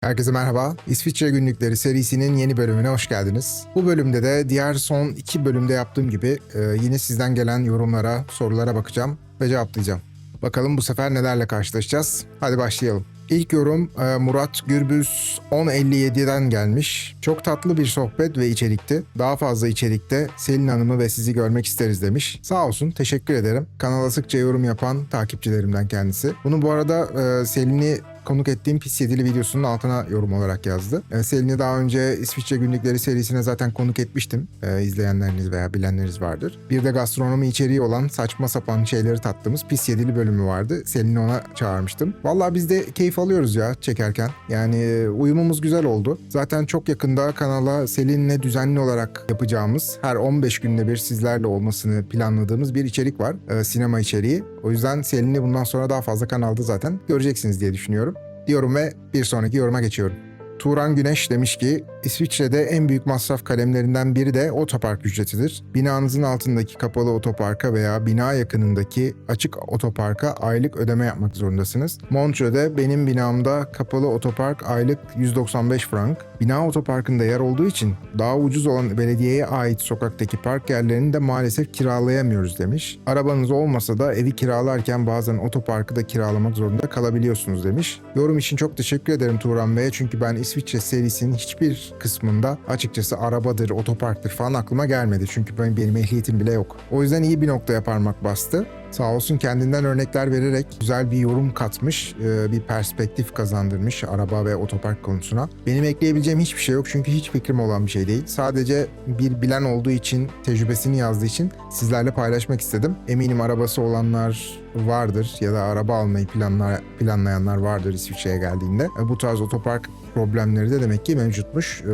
Herkese merhaba. İsviçre Günlükleri serisinin yeni bölümüne hoş geldiniz. Bu bölümde de diğer son iki bölümde yaptığım gibi e, yine sizden gelen yorumlara, sorulara bakacağım ve cevaplayacağım. Bakalım bu sefer nelerle karşılaşacağız. Hadi başlayalım. İlk yorum e, Murat Gürbüz 1057'den gelmiş. Çok tatlı bir sohbet ve içerikti. Daha fazla içerikte Selin Hanım'ı ve sizi görmek isteriz demiş. Sağ olsun teşekkür ederim. Kanala sıkça yorum yapan takipçilerimden kendisi. Bunu bu arada e, Selin'i konuk ettiğim Pis Yedili videosunun altına yorum olarak yazdı. E, Selin'i daha önce İsviçre Günlükleri serisine zaten konuk etmiştim. E, izleyenleriniz veya bilenleriniz vardır. Bir de gastronomi içeriği olan saçma sapan şeyleri tattığımız Pis Yedili bölümü vardı. Selin'i ona çağırmıştım. Vallahi biz de keyif alıyoruz ya çekerken. Yani e, uyumumuz güzel oldu. Zaten çok yakında kanala Selin'le düzenli olarak yapacağımız her 15 günde bir sizlerle olmasını planladığımız bir içerik var. E, sinema içeriği. O yüzden Selin'i bundan sonra daha fazla kanalda zaten göreceksiniz diye düşünüyorum diyorum ve bir sonraki yoruma geçiyorum. Turan Güneş demiş ki İsviçre'de en büyük masraf kalemlerinden biri de otopark ücretidir. Binanızın altındaki kapalı otoparka veya bina yakınındaki açık otoparka aylık ödeme yapmak zorundasınız. Montreux'de benim binamda kapalı otopark aylık 195 frank. Bina otoparkında yer olduğu için daha ucuz olan belediyeye ait sokaktaki park yerlerini de maalesef kiralayamıyoruz demiş. Arabanız olmasa da evi kiralarken bazen otoparkı da kiralamak zorunda kalabiliyorsunuz demiş. Yorum için çok teşekkür ederim Turan Bey çünkü ben İsviçre serisinin hiçbir kısmında açıkçası arabadır, otoparktır falan aklıma gelmedi. Çünkü benim, benim ehliyetim bile yok. O yüzden iyi bir noktaya parmak bastı. Sağ olsun kendinden örnekler vererek güzel bir yorum katmış, e, bir perspektif kazandırmış araba ve otopark konusuna. Benim ekleyebileceğim hiçbir şey yok çünkü hiç fikrim olan bir şey değil. Sadece bir bilen olduğu için, tecrübesini yazdığı için sizlerle paylaşmak istedim. Eminim arabası olanlar vardır ya da araba almayı planlar, planlayanlar vardır İsviçre'ye geldiğinde. E, Bu tarz otopark problemleri de demek ki mevcutmuş. E,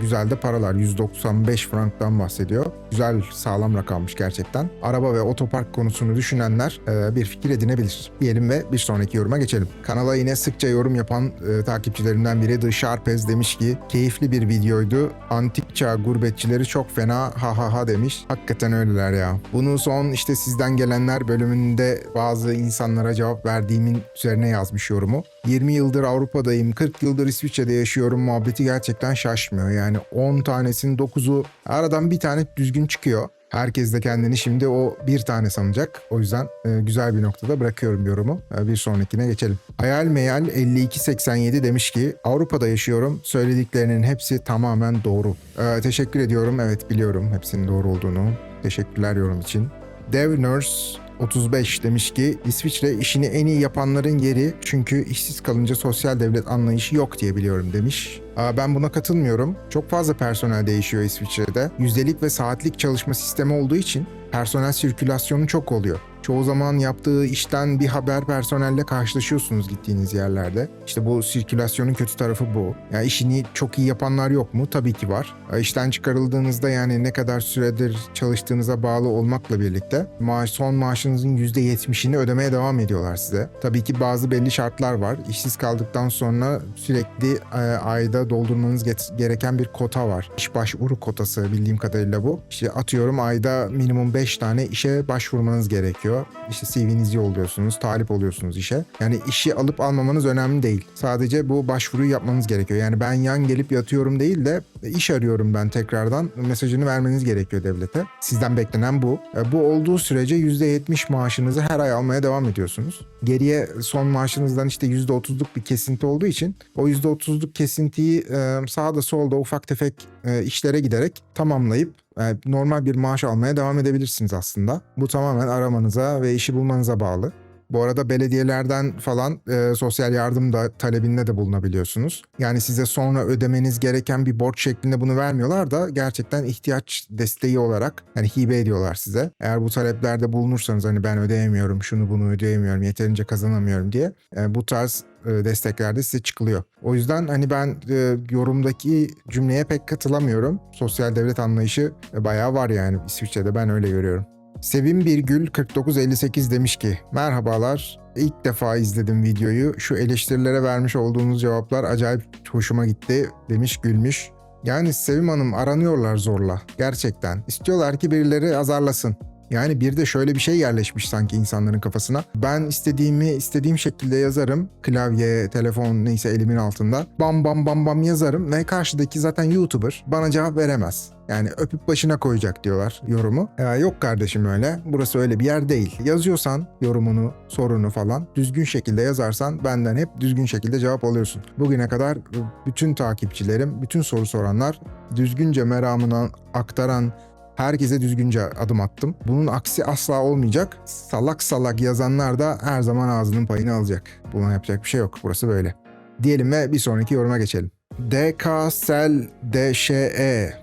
güzel de paralar 195 franktan bahsediyor. Güzel sağlam rakammış gerçekten. Araba ve otopark konusunu düşünenler e, bir fikir edinebilir. Diyelim ve bir sonraki yoruma geçelim. Kanala yine sıkça yorum yapan e, takipçilerimden biri The Sharpez demiş ki keyifli bir videoydu. Antik çağ gurbetçileri çok fena ha ha ha demiş. Hakikaten öyleler ya. Bunu son işte sizden gelenler bölümünde bazı insanlara cevap verdiğimin üzerine yazmış yorumu. 20 yıldır Avrupa'dayım, 40 yıldır İsviçre'de yaşıyorum muhabbeti gerçekten şaşmıyor. Yani 10 tanesinin 9'u aradan bir tane düzgün çıkıyor. Herkes de kendini şimdi o bir tane sanacak. O yüzden e, güzel bir noktada bırakıyorum yorumu. E, bir sonrakine geçelim. Hayal Meyal 5287 demiş ki Avrupa'da yaşıyorum. Söylediklerinin hepsi tamamen doğru. E, teşekkür ediyorum. Evet biliyorum hepsinin doğru olduğunu. Teşekkürler yorum için. Dev Nurse 35 demiş ki İsviçre işini en iyi yapanların yeri çünkü işsiz kalınca sosyal devlet anlayışı yok diye biliyorum demiş. Aa, Ben buna katılmıyorum. Çok fazla personel değişiyor İsviçre'de. Yüzdelik ve saatlik çalışma sistemi olduğu için personel sirkülasyonu çok oluyor. Çoğu zaman yaptığı işten bir haber personelle karşılaşıyorsunuz gittiğiniz yerlerde. İşte bu sirkülasyonun kötü tarafı bu. Yani işini çok iyi yapanlar yok mu? Tabii ki var. E, İşten çıkarıldığınızda yani ne kadar süredir çalıştığınıza bağlı olmakla birlikte maaş, son maaşınızın %70'ini ödemeye devam ediyorlar size. Tabii ki bazı belli şartlar var. İşsiz kaldıktan sonra sürekli e, ayda doldurmanız gereken bir kota var. İş başvuru kotası bildiğim kadarıyla bu. İşte atıyorum ayda minimum 5 tane işe başvurmanız gerekiyor. İşte CV'nizi yolluyorsunuz, talip oluyorsunuz işe. Yani işi alıp almamanız önemli değil. Sadece bu başvuruyu yapmanız gerekiyor. Yani ben yan gelip yatıyorum değil de iş arıyorum ben tekrardan mesajını vermeniz gerekiyor devlete. Sizden beklenen bu. E, Bu olduğu sürece %70 maaşınızı her ay almaya devam ediyorsunuz. Geriye son maaşınızdan işte %30'luk bir kesinti olduğu için o %30'luk kesintiyi e, sağda solda ufak tefek e, işlere giderek tamamlayıp normal bir maaş almaya devam edebilirsiniz aslında. Bu tamamen aramanıza ve işi bulmanıza bağlı. Bu arada belediyelerden falan e, sosyal yardım da talebinde de bulunabiliyorsunuz. Yani size sonra ödemeniz gereken bir borç şeklinde bunu vermiyorlar da gerçekten ihtiyaç desteği olarak yani hibe ediyorlar size. Eğer bu taleplerde bulunursanız hani ben ödeyemiyorum, şunu bunu ödeyemiyorum, yeterince kazanamıyorum diye e, bu tarz e, desteklerde size çıkılıyor. O yüzden hani ben e, yorumdaki cümleye pek katılamıyorum. Sosyal devlet anlayışı e, bayağı var yani İsviçre'de ben öyle görüyorum. Sevim Birgül 4958 demiş ki Merhabalar ilk defa izledim videoyu. Şu eleştirilere vermiş olduğunuz cevaplar acayip hoşuma gitti demiş gülmüş. Yani Sevim Hanım aranıyorlar zorla gerçekten. İstiyorlar ki birileri azarlasın. Yani bir de şöyle bir şey yerleşmiş sanki insanların kafasına. Ben istediğimi istediğim şekilde yazarım. Klavye, telefon neyse elimin altında. Bam bam bam bam yazarım ve karşıdaki zaten YouTuber bana cevap veremez. Yani öpüp başına koyacak diyorlar yorumu. Ee, yok kardeşim öyle. Burası öyle bir yer değil. Yazıyorsan yorumunu, sorunu falan düzgün şekilde yazarsan benden hep düzgün şekilde cevap alıyorsun. Bugüne kadar bütün takipçilerim, bütün soru soranlar düzgünce meramını aktaran herkese düzgünce adım attım. Bunun aksi asla olmayacak. Salak salak yazanlar da her zaman ağzının payını alacak. Buna yapacak bir şey yok. Burası böyle. Diyelim ve bir sonraki yoruma geçelim. DKSL DŞE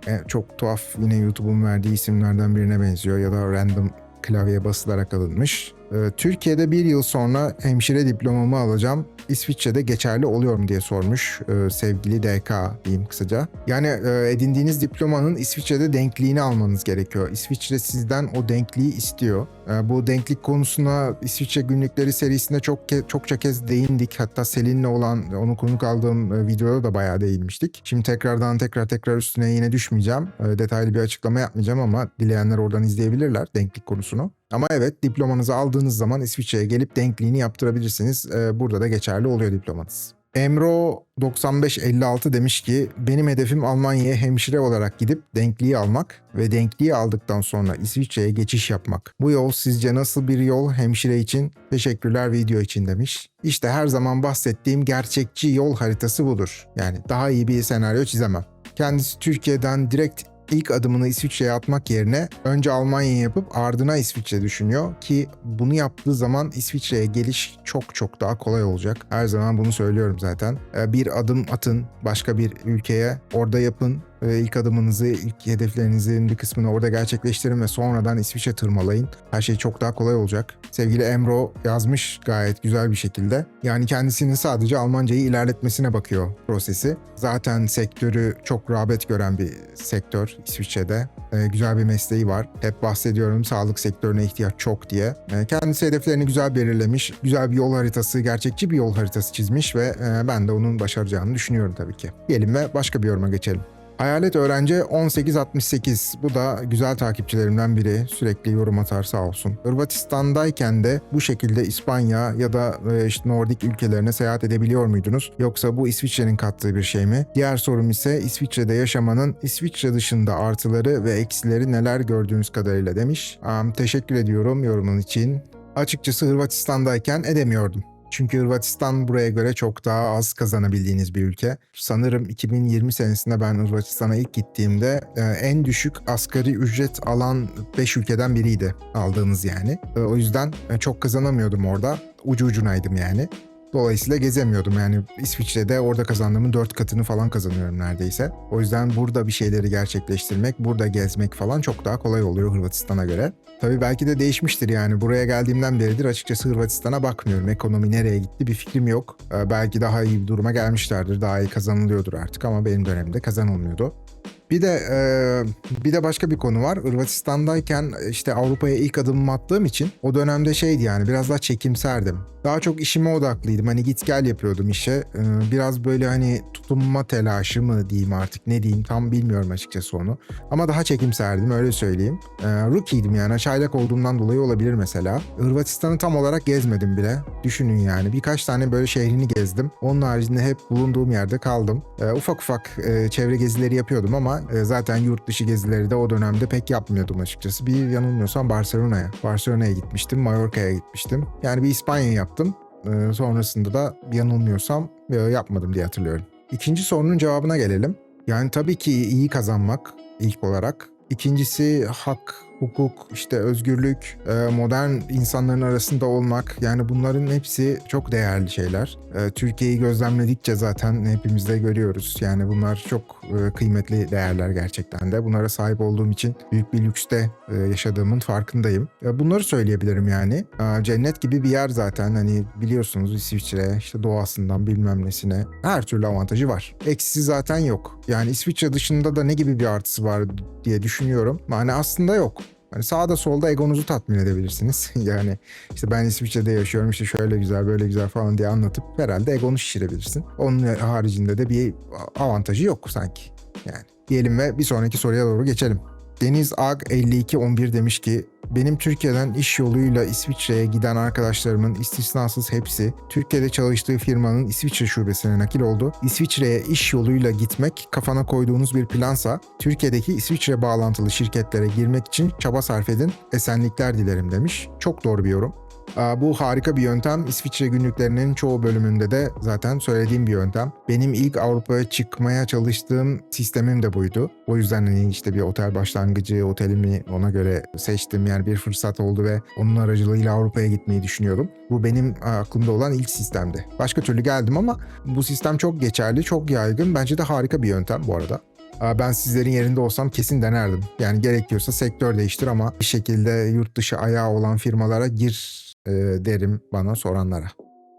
e, çok tuhaf yine YouTube'un verdiği isimlerden birine benziyor ya da random klavyeye basılarak alınmış. Ee, Türkiye'de bir yıl sonra hemşire diplomamı alacağım. İsviçre'de geçerli oluyor mu diye sormuş ee, sevgili DK diyeyim kısaca. Yani e, edindiğiniz diplomanın İsviçre'de denkliğini almanız gerekiyor. İsviçre sizden o denkliği istiyor. Ee, Bu denklik konusuna İsviçre günlükleri serisinde çok ke- çokça kez değindik. Hatta Selin'le olan onu konuk aldığım e, videoda da bayağı değinmiştik. Şimdi tekrardan tekrar tekrar üstüne yine düşmeyeceğim. E, Detaylı bir açıklama yapmayacağım ama dileyenler oradan izleyebilirler denklik konusunu. Ama evet diplomanızı aldığınız zaman İsviçre'ye gelip denkliğini yaptırabilirsiniz. Ee, burada da geçerli oluyor diplomanız. Emro 9556 demiş ki benim hedefim Almanya'ya hemşire olarak gidip denkliği almak ve denkliği aldıktan sonra İsviçre'ye geçiş yapmak. Bu yol sizce nasıl bir yol hemşire için? Teşekkürler video için demiş. İşte her zaman bahsettiğim gerçekçi yol haritası budur. Yani daha iyi bir senaryo çizemem. Kendisi Türkiye'den direkt ilk adımını İsviçre'ye atmak yerine önce Almanya yapıp ardına İsviçre düşünüyor ki bunu yaptığı zaman İsviçre'ye geliş çok çok daha kolay olacak. Her zaman bunu söylüyorum zaten. Ee, Bir adım atın başka bir ülkeye, orada yapın. Ee, İlk adımınızı, ilk hedeflerinizin bir kısmını orada gerçekleştirin ve sonradan İsviçre tırmalayın. Her şey çok daha kolay olacak. Sevgili Emro yazmış gayet güzel bir şekilde. Yani kendisinin sadece Almancayı ilerletmesine bakıyor prosesi. Zaten sektörü çok rağbet gören bir sektör İsviçre'de. Ee, güzel bir mesleği var. Hep bahsediyorum sağlık sektörüne ihtiyaç çok diye. Ee, kendisi hedeflerini güzel belirlemiş. Güzel bir yol haritası, gerçekçi bir yol haritası çizmiş ve e, ben de onun başaracağını düşünüyorum tabii ki. Diyelim ve başka bir yoruma geçelim. Hayalet Öğrenci 1868. Bu da güzel takipçilerimden biri. Sürekli yorum atar sağ olsun. Hırvatistan'dayken de bu şekilde İspanya ya da e, işte Nordik ülkelerine seyahat edebiliyor muydunuz? Yoksa bu İsviçre'nin kattığı bir şey mi? Diğer sorum ise İsviçre'de yaşamanın İsviçre dışında artıları ve eksileri neler gördüğünüz kadarıyla demiş. Am, teşekkür ediyorum yorumun için. Açıkçası Hırvatistan'dayken edemiyordum. Çünkü Hırvatistan buraya göre çok daha az kazanabildiğiniz bir ülke. Sanırım 2020 senesinde ben Hırvatistan'a ilk gittiğimde e, en düşük asgari ücret alan 5 ülkeden biriydi aldığımız yani. E, O yüzden e, çok kazanamıyordum orada. Ucu ucunaydım yani. Dolayısıyla gezemiyordum yani İsviçre'de orada kazandığımın 4 katını falan kazanıyorum neredeyse. O yüzden burada bir şeyleri gerçekleştirmek, burada gezmek falan çok daha kolay oluyor Hırvatistan'a göre. Tabii belki de değişmiştir yani buraya geldiğimden beridir açıkçası Hırvatistan'a bakmıyorum. Ekonomi nereye gitti bir fikrim yok. Ee, belki daha iyi bir duruma gelmişlerdir, daha iyi kazanılıyordur artık ama benim dönemimde kazanılmıyordu. Bir de e, bir de başka bir konu var. Hırvatistan'dayken işte Avrupa'ya ilk adımımı attığım için o dönemde şeydi yani biraz daha çekimserdim. Daha çok işime odaklıydım. Hani git gel yapıyordum işe. E, biraz böyle hani tutunma telaşı mı diyeyim artık ne diyeyim tam bilmiyorum açıkçası onu. Ama daha çekimserdim öyle söyleyeyim. E, rookie'ydim yani çaylak olduğumdan dolayı olabilir mesela. Hırvatistan'ı tam olarak gezmedim bile. Düşünün yani birkaç tane böyle şehrini gezdim. Onun haricinde hep bulunduğum yerde kaldım. E, ufak ufak e, çevre gezileri yapıyordum ama e, zaten yurt dışı gezileri de o dönemde pek yapmıyordum açıkçası. Bir yanılmıyorsam Barcelona'ya. Barcelona'ya gitmiştim, Mallorca'ya gitmiştim. Yani bir İspanya yaptım. E, sonrasında da yanılmıyorsam e, yapmadım diye hatırlıyorum. İkinci sorunun cevabına gelelim. Yani tabii ki iyi kazanmak ilk olarak. İkincisi hak, hukuk, işte özgürlük, e, modern insanların arasında olmak. Yani bunların hepsi çok değerli şeyler. E, Türkiye'yi gözlemledikçe zaten hepimiz de görüyoruz. Yani bunlar çok e, kıymetli değerler gerçekten de. Bunlara sahip olduğum için büyük bir lükste yaşadığımın farkındayım. Bunları söyleyebilirim yani. Cennet gibi bir yer zaten. Hani biliyorsunuz İsviçre işte doğasından bilmem nesine her türlü avantajı var. Eksisi zaten yok. Yani İsviçre dışında da ne gibi bir artısı var diye düşünüyorum. Yani aslında yok. Hani sağda solda egonuzu tatmin edebilirsiniz. yani işte ben İsviçre'de yaşıyorum işte şöyle güzel böyle güzel falan diye anlatıp herhalde egonu şişirebilirsin. Onun haricinde de bir avantajı yok sanki. Yani diyelim ve bir sonraki soruya doğru geçelim. Deniz Ag 5211 demiş ki benim Türkiye'den iş yoluyla İsviçre'ye giden arkadaşlarımın istisnasız hepsi Türkiye'de çalıştığı firmanın İsviçre şubesine nakil oldu. İsviçre'ye iş yoluyla gitmek kafana koyduğunuz bir plansa Türkiye'deki İsviçre bağlantılı şirketlere girmek için çaba sarf edin. Esenlikler dilerim demiş. Çok doğru bir yorum. Bu harika bir yöntem. İsviçre günlüklerinin çoğu bölümünde de zaten söylediğim bir yöntem. Benim ilk Avrupa'ya çıkmaya çalıştığım sistemim de buydu. O yüzden hani işte bir otel başlangıcı, otelimi ona göre seçtim. Yani bir fırsat oldu ve onun aracılığıyla Avrupa'ya gitmeyi düşünüyordum. Bu benim aklımda olan ilk sistemdi. Başka türlü geldim ama bu sistem çok geçerli, çok yaygın. Bence de harika bir yöntem bu arada. Ben sizlerin yerinde olsam kesin denerdim. Yani gerekiyorsa sektör değiştir ama bir şekilde yurt dışı ayağı olan firmalara gir e, derim bana soranlara.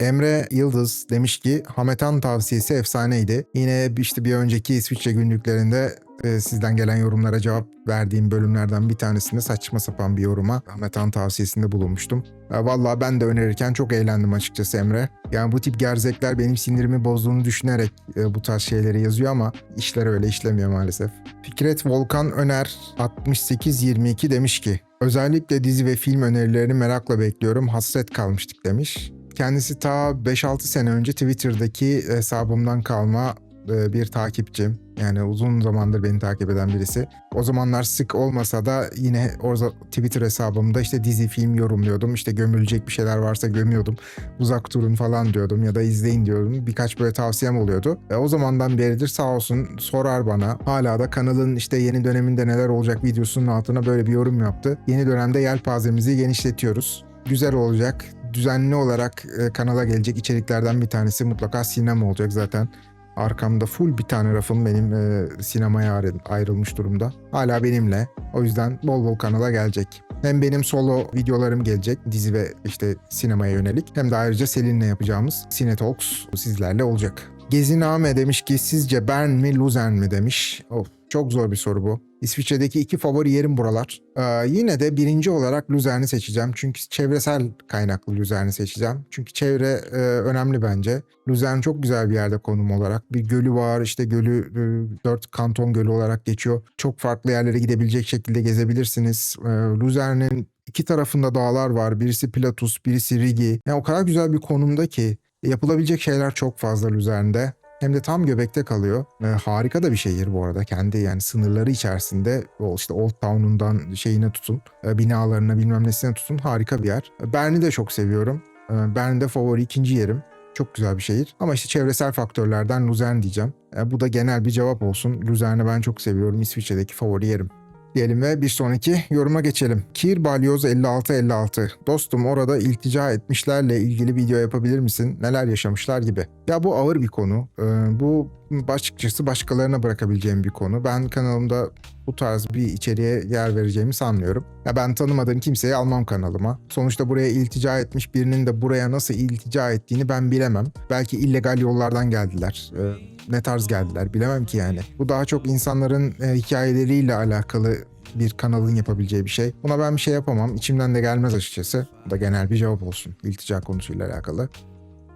Emre Yıldız demiş ki Hametan tavsiyesi efsaneydi. Yine işte bir önceki İsviçre günlüklerinde e, sizden gelen yorumlara cevap verdiğim bölümlerden bir tanesinde saçma sapan bir yoruma Hametan tavsiyesinde bulunmuştum. E, Vallahi ben de önerirken çok eğlendim açıkçası Emre. Yani bu tip gerzekler benim sinirimi bozduğunu düşünerek e, bu tarz şeyleri yazıyor ama işler öyle işlemiyor maalesef. Fikret Volkan Öner 6822 demiş ki Özellikle dizi ve film önerilerini merakla bekliyorum. Hasret kalmıştık demiş. Kendisi ta 5-6 sene önce Twitter'daki hesabımdan kalma bir takipçim. Yani uzun zamandır beni takip eden birisi. O zamanlar sık olmasa da yine orada Twitter hesabımda işte dizi film yorumluyordum. İşte gömülecek bir şeyler varsa gömüyordum. Uzak durun falan diyordum ya da izleyin diyordum. Birkaç böyle tavsiyem oluyordu. E, o zamandan beridir sağ olsun sorar bana. Hala da kanalın işte yeni döneminde neler olacak videosunun altına böyle bir yorum yaptı. Yeni dönemde yelpazemizi genişletiyoruz. Güzel olacak. Düzenli olarak e, kanala gelecek içeriklerden bir tanesi mutlaka sinema olacak zaten. Arkamda full bir tane rafım benim e, sinemaya ayrı- ayrılmış durumda. Hala benimle. O yüzden bol bol kanala gelecek. Hem benim solo videolarım gelecek dizi ve işte sinemaya yönelik. Hem de ayrıca Selin'le yapacağımız Cine Talks sizlerle olacak. Geziname demiş ki sizce Bern mi Luzern mi demiş. Of, çok zor bir soru bu. İsviçre'deki iki favori yerim buralar. Ee, yine de birinci olarak Luzern'i seçeceğim. Çünkü çevresel kaynaklı Luzern'i seçeceğim. Çünkü çevre e, önemli bence. Luzern çok güzel bir yerde konum olarak. Bir gölü var işte gölü e, dört kanton gölü olarak geçiyor. Çok farklı yerlere gidebilecek şekilde gezebilirsiniz. Ee, Luzern'in iki tarafında dağlar var. Birisi Platus, birisi Rigi. Yani o kadar güzel bir konumda ki yapılabilecek şeyler çok fazla Luzern'de. Hem de tam göbekte kalıyor. Ee, harika da bir şehir bu arada. Kendi yani sınırları içerisinde o işte Old Town'undan şeyine tutun, e, binalarına bilmem nesine tutun harika bir yer. E, Bern'i de çok seviyorum. E, Bern de favori ikinci yerim. Çok güzel bir şehir. Ama işte çevresel faktörlerden Luzern diyeceğim. E, bu da genel bir cevap olsun. Luzern'i ben çok seviyorum. İsviçre'deki favori yerim diyelim ve bir sonraki yoruma geçelim. Kir Balyoz 5656. Dostum orada iltica etmişlerle ilgili video yapabilir misin? Neler yaşamışlar gibi. Ya bu ağır bir konu. Ee, bu açıkçası başkalarına bırakabileceğim bir konu. Ben kanalımda bu tarz bir içeriğe yer vereceğimi sanmıyorum. Ya ben tanımadığım kimseyi almam kanalıma. Sonuçta buraya iltica etmiş birinin de buraya nasıl iltica ettiğini ben bilemem. Belki illegal yollardan geldiler. Ee, ne tarz geldiler bilemem ki yani. Bu daha çok insanların e, hikayeleriyle alakalı bir kanalın yapabileceği bir şey. Buna ben bir şey yapamam. İçimden de gelmez açıkçası. Bu da genel bir cevap olsun iltica konusuyla alakalı.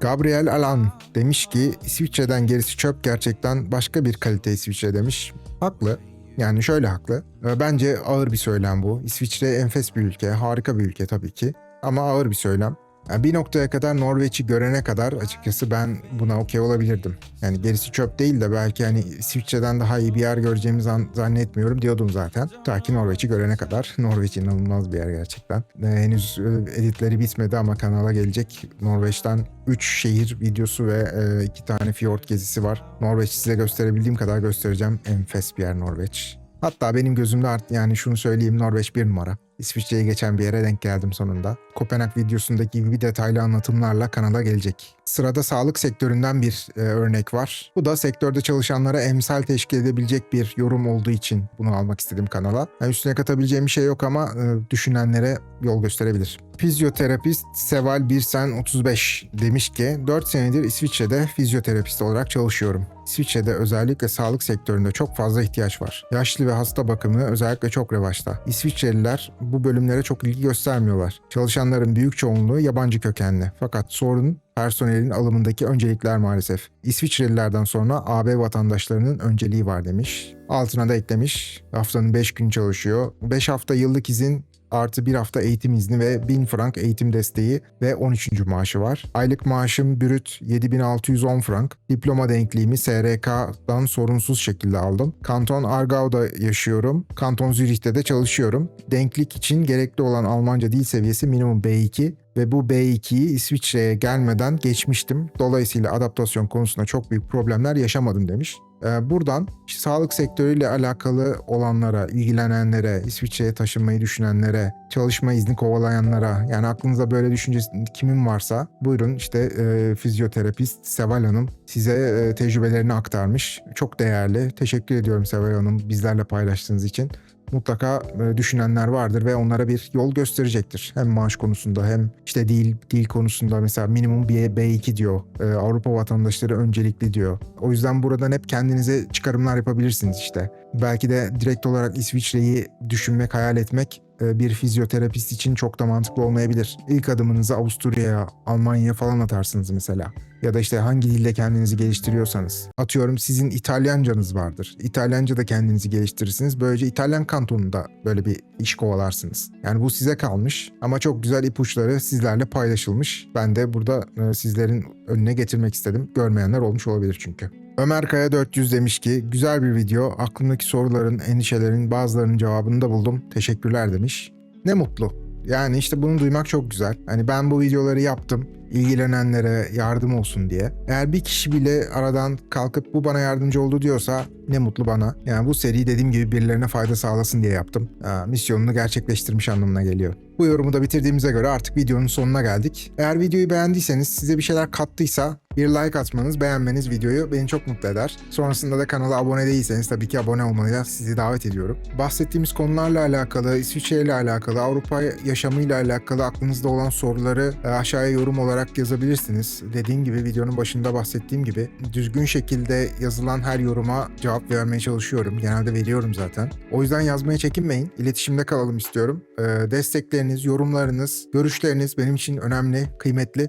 Gabriel Alan demiş ki İsviçre'den gerisi çöp gerçekten başka bir kalite İsviçre demiş. Haklı. Yani şöyle haklı. Ee, Bence ağır bir söylem bu. İsviçre enfes bir ülke, harika bir ülke tabii ki. Ama ağır bir söylem. Yani bir noktaya kadar Norveç'i görene kadar açıkçası ben buna okey olabilirdim. Yani gerisi çöp değil de belki hani İsviçre'den daha iyi bir yer göreceğimi zan- zannetmiyorum diyordum zaten. Ta ki Norveç'i görene kadar. Norveç inanılmaz bir yer gerçekten. Ee, henüz e, editleri bitmedi ama kanala gelecek. Norveç'ten 3 şehir videosu ve 2 tane fiyort gezisi var. Norveç size gösterebildiğim kadar göstereceğim. Enfes bir yer Norveç. Hatta benim gözümde art yani şunu söyleyeyim Norveç bir numara. İsviçre'ye geçen bir yere denk geldim sonunda. Kopenhag videosundaki gibi detaylı anlatımlarla kanala gelecek. Sırada sağlık sektöründen bir e, örnek var. Bu da sektörde çalışanlara emsal teşkil edebilecek bir yorum olduğu için bunu almak istedim kanala. Yani üstüne katabileceğim bir şey yok ama e, düşünenlere yol gösterebilir. Fizyoterapist Seval Birsen 35 demiş ki 4 senedir İsviçre'de fizyoterapist olarak çalışıyorum. İsviçre'de özellikle sağlık sektöründe çok fazla ihtiyaç var. Yaşlı ve hasta bakımı özellikle çok revaçta. İsviçreliler bu bölümlere çok ilgi göstermiyorlar. Çalışanların büyük çoğunluğu yabancı kökenli. Fakat sorun personelin alımındaki öncelikler maalesef. İsviçrelilerden sonra AB vatandaşlarının önceliği var demiş. Altına da eklemiş. Haftanın 5 gün çalışıyor. 5 hafta yıllık izin artı bir hafta eğitim izni ve 1000 frank eğitim desteği ve 13. maaşı var. Aylık maaşım brüt 7610 frank. Diploma denkliğimi SRK'dan sorunsuz şekilde aldım. Kanton Aargau'da yaşıyorum. Kanton Zürih'te de çalışıyorum. Denklik için gerekli olan Almanca dil seviyesi minimum B2 ve bu B2'yi İsviçre'ye gelmeden geçmiştim. Dolayısıyla adaptasyon konusunda çok büyük problemler yaşamadım demiş. Ee, Buradan sağlık sektörüyle alakalı olanlara, ilgilenenlere, İsviçre'ye taşınmayı düşünenlere, çalışma izni kovalayanlara, yani aklınızda böyle düşüncesi kimin varsa buyurun işte e, fizyoterapist Seval Hanım size e, tecrübelerini aktarmış. Çok değerli. Teşekkür ediyorum Seval Hanım bizlerle paylaştığınız için mutlaka e, düşünenler vardır ve onlara bir yol gösterecektir. Hem maaş konusunda hem işte dil dil konusunda mesela minimum bir B2 diyor. E, Avrupa vatandaşları öncelikli diyor. O yüzden buradan hep kendinize çıkarımlar yapabilirsiniz işte. Belki de direkt olarak İsviçre'yi düşünmek, hayal etmek bir fizyoterapist için çok da mantıklı olmayabilir. İlk adımınızı Avusturya'ya, Almanya'ya falan atarsınız mesela. Ya da işte hangi dilde kendinizi geliştiriyorsanız. Atıyorum sizin İtalyancanız vardır. İtalyanca da kendinizi geliştirirsiniz. Böylece İtalyan kantonunda böyle bir iş kovalarsınız. Yani bu size kalmış ama çok güzel ipuçları sizlerle paylaşılmış. Ben de burada e, sizlerin önüne getirmek istedim. Görmeyenler olmuş olabilir çünkü. Ömer Kaya 400 demiş ki güzel bir video. Aklımdaki soruların, endişelerin bazılarının cevabını da buldum. Teşekkürler demiş. Ne mutlu. Yani işte bunu duymak çok güzel. Hani ben bu videoları yaptım ilgilenenlere yardım olsun diye. Eğer bir kişi bile aradan kalkıp bu bana yardımcı oldu diyorsa ne mutlu bana. Yani bu seri dediğim gibi birilerine fayda sağlasın diye yaptım. Aa, misyonunu gerçekleştirmiş anlamına geliyor. Bu yorumu da bitirdiğimize göre artık videonun sonuna geldik. Eğer videoyu beğendiyseniz, size bir şeyler kattıysa bir like atmanız, beğenmeniz videoyu beni çok mutlu eder. Sonrasında da kanala abone değilseniz tabii ki abone olmayı sizi davet ediyorum. Bahsettiğimiz konularla alakalı, İsviçre ile alakalı, Avrupa yaşamıyla alakalı aklınızda olan soruları e, aşağıya yorum olarak yazabilirsiniz. Dediğim gibi videonun başında bahsettiğim gibi düzgün şekilde yazılan her yoruma cevap vermeye çalışıyorum. Genelde veriyorum zaten. O yüzden yazmaya çekinmeyin. İletişimde kalalım istiyorum. E, destekleriniz, yorumlarınız, görüşleriniz benim için önemli, kıymetli.